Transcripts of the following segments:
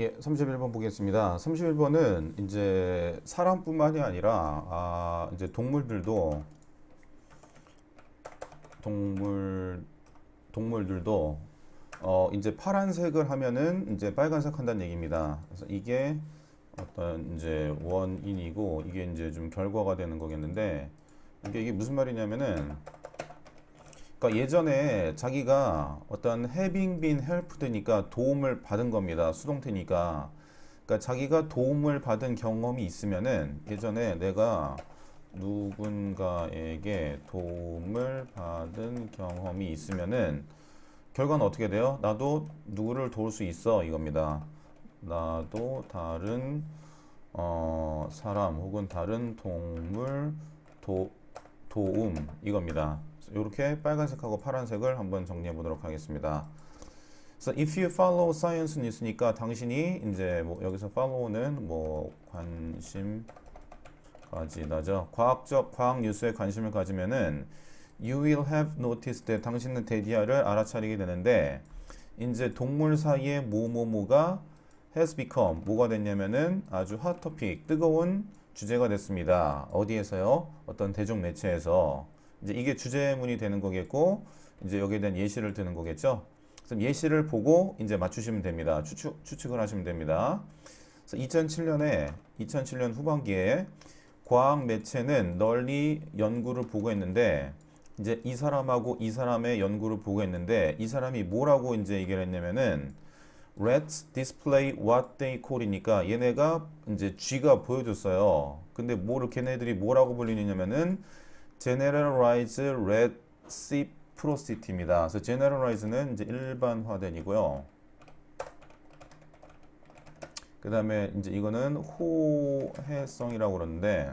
예, 31번 보겠습니다. 31번은 이제 사람뿐만이 아니라 아, 이제 동물들도 동물 동물들도 어, 이제 파란색을 하면은 이제 빨간색 한다는 얘기입니다. 그래서 이게 어떤 이제 원인이고 이게 이제 좀 결과가 되는 거겠는데 이게 이게 무슨 말이냐면은 그러니까 예전에 자기가 어떤 having been helped니까 도움을 받은 겁니다. 수동태니까. 그러니까 자기가 도움을 받은 경험이 있으면은 예전에 내가 누군가에게 도움을 받은 경험이 있으면은 결과는 어떻게 돼요? 나도 누구를 도울 수 있어 이겁니다. 나도 다른 어, 사람 혹은 다른 동물 도, 도움 이겁니다. 이렇게 빨간색하고 파란색을 한번 정리해 보도록 하겠습니다. So if you follow science news니까 당신이 이제 뭐 여기서 follow는 뭐 관심 가지다죠. 과학적 과학 뉴스에 관심을 가지면은 you will have noticed that 당신은 데디아를 알아차리게 되는데 이제 동물 사이에 뭐뭐뭐가 has become 뭐가 됐냐면은 아주 핫 토픽 뜨거운 주제가 됐습니다. 어디에서요? 어떤 대중 매체에서 이제 이게 주제문이 되는 거겠고 이제 여기에 대한 예시를 드는 거겠죠. 그래서 예시를 보고 이제 맞추시면 됩니다. 추측 추측을 하시면 됩니다. 그래서 2007년에 2007년 후반기에 과학 매체는 널리 연구를 보고했는데 이제 이 사람하고 이 사람의 연구를 보고했는데 이 사람이 뭐라고 이제 얘기를 했냐면은 Let's display what they call이니까 얘네가 이제 쥐가 보여줬어요. 근데 뭐를 걔네들이 뭐라고 불리느냐면은 generalize reciprocity입니다. 그래서 generalize는 이제 일반화된이고요. 그 다음에 이제 이거는 호혜성이라고 그러는데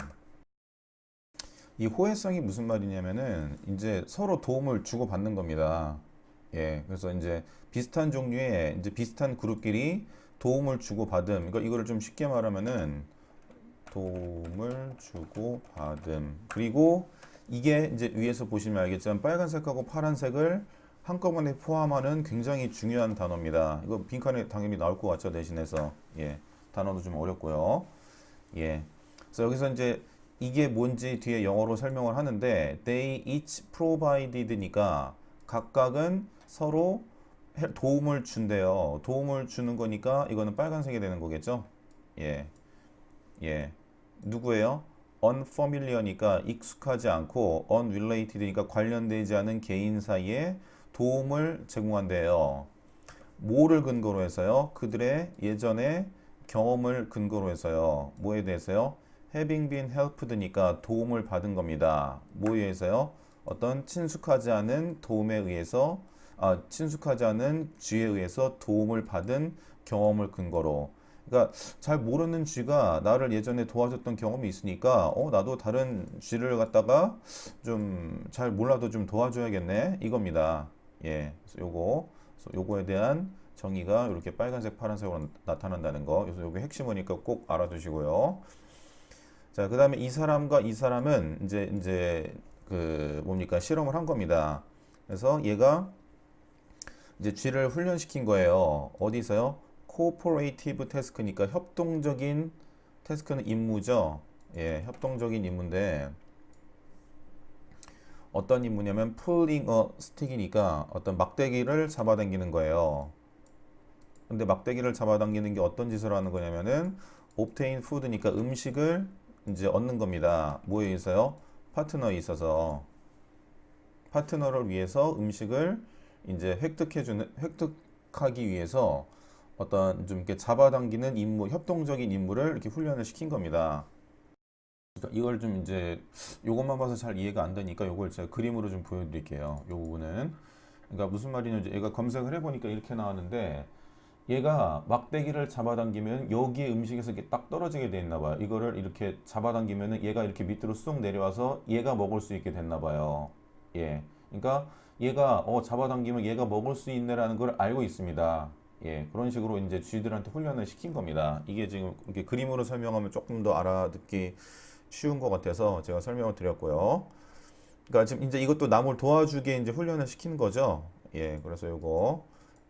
이 호혜성이 무슨 말이냐면은 이제 서로 도움을 주고 받는 겁니다. 예, 그래서 이제 비슷한 종류의 이제 비슷한 그룹끼리 도움을 주고 받음. 그러니까 이거를 좀 쉽게 말하면은 도움을 주고 받음. 그리고 이게 이제 위에서 보시면 알겠지만 빨간색하고 파란색을 한꺼번에 포함하는 굉장히 중요한 단어입니다. 이거 빈칸에 당연히 나올 것 같죠 대신해서 예 단어도 좀 어렵고요. 예, 그래서 여기서 이제 이게 뭔지 뒤에 영어로 설명을 하는데 they each provided니까 각각은 서로 해- 도움을 준대요. 도움을 주는 거니까 이거는 빨간색이 되는 거겠죠? 예. 예. 누구예요? Unfamiliar니까 익숙하지 않고 unrelated니까 관련되지 않은 개인 사이에 도움을 제공한대요. 뭐를 근거로 해서요? 그들의 예전의 경험을 근거로 해서요. 뭐에 대해서요? having been helped니까 도움을 받은 겁니다. 뭐에 의해서요? 어떤 친숙하지 않은 도움에 의해서 아, 친숙하지 않은 쥐에 의해서 도움을 받은 경험을 근거로. 그러니까 잘 모르는 쥐가 나를 예전에 도와줬던 경험이 있으니까 어, 나도 다른 쥐를 갖다가 좀 잘 몰라도 좀 도와줘야겠네. 이겁니다. 예. 요거 요거에 대한 정의가 이렇게 빨간색, 파란색으로 나타난다는 거. 그래서 요게 핵심이니까 꼭 알아두시고요. 자, 그다음에 이 사람과 이 사람은 이제 이제 그 뭡니까? 실험을 한 겁니다. 그래서 얘가 이제 쥐를 훈련시킨 거예요. 어디서요? 코퍼레이티브 태스크니까 협동적인 태스크는 임무죠. 예, 협동적인 임무인데 어떤 임무냐면 pulling a stick이니까 어떤 막대기를 잡아당기는 거예요. 근데 막대기를 잡아당기는 게 어떤 짓을 하는 거냐면은 obtain food니까 음식을 이제 얻는 겁니다. 뭐에 의해서요? 파트너에 있어서 파트너를 위해서 음식을 이제 획득해 주는 획득하기 위해서 어떤 좀 이렇게 잡아당기는 임무, 협동적인 임무를 이렇게 훈련을 시킨 겁니다. 그러니까 이걸 좀 이제 요것만 봐서 잘 이해가 안 되니까 요걸 제가 그림으로 좀 보여드릴게요. 요 부분은 그러니까 무슨 말이냐면 얘가 검색을 해보니까 이렇게 나왔는데 얘가 막대기를 잡아당기면 여기에 음식에서 이렇게 딱 떨어지게 돼 있나 봐요. 이거를 이렇게 잡아당기면은 얘가 이렇게 밑으로 쑥 내려와서 얘가 먹을 수 있게 됐나 봐요. 예. 그러니까 얘가 어 잡아당기면 얘가 먹을 수 있네라는 걸 알고 있습니다. 예. 그런 식으로 이제 쥐들한테 훈련을 시킨 겁니다. 이게 지금 이렇게 그림으로 설명하면 조금 더 알아듣기 쉬운 것 같아서 제가 설명을 드렸고요. 그러니까 지금 이제 이것도 남을 도와주게 이제 훈련을 시키는 거죠. 예. 그래서 요거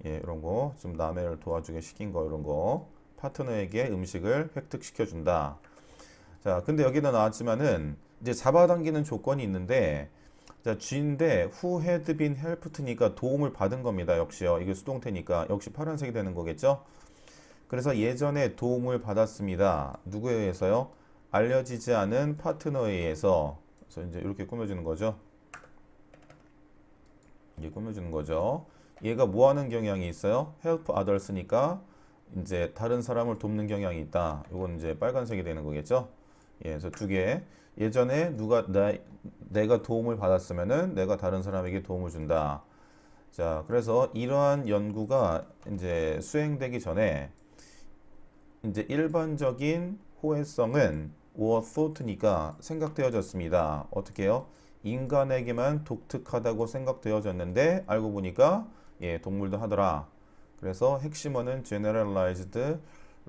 예, 이런 거, 좀 남을 도와주게 시킨 거, 이런 거, 파트너에게 음식을 획득시켜 준다. 자, 근데 여기다 나왔지만은 이제 잡아당기는 조건이 있는데 자, 쥐인데 who had been helped니까 도움을 받은 겁니다. 역시요. 이게 수동태니까 역시 파란색이 되는 거겠죠? 그래서 예전에 도움을 받았습니다. 누구에 의해서요? 알려지지 않은 파트너에 의해서. 그래서 이제 이렇게 꾸며주는 거죠. 이게 꾸며주는 거죠. 얘가 뭐 하는 경향이 있어요? help others니까 이제 다른 사람을 돕는 경향이 있다. 이건 이제 빨간색이 되는 거겠죠? 예, 그래서 두 개. 예전에 누가 나, 내가 도움을 받았으면은 내가 다른 사람에게 도움을 준다. 자, 그래서 이러한 연구가 이제 수행되기 전에 이제 일반적인 호혜성은 thought니까 생각되어졌습니다. 어떻게요? 인간에게만 독특하다고 생각되어졌는데 알고 보니까 예, 동물도 하더라. 그래서 핵심어는 generalized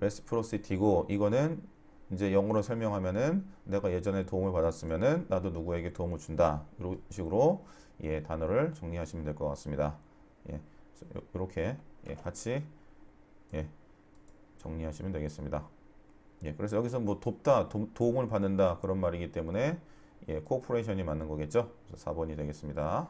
reciprocity고 이거는 이제 영어로 설명하면은 내가 예전에 도움을 받았으면은 나도 누구에게 도움을 준다. 이런 식으로 예, 단어를 정리하시면 될 것 같습니다. 예, 이렇게 예, 같이 예, 정리하시면 되겠습니다. 예, 그래서 여기서 뭐 돕다, 도, 도움을 받는다 그런 말이기 때문에 예, 코퍼레이션이 맞는 거겠죠. 그래서 4번이 되겠습니다.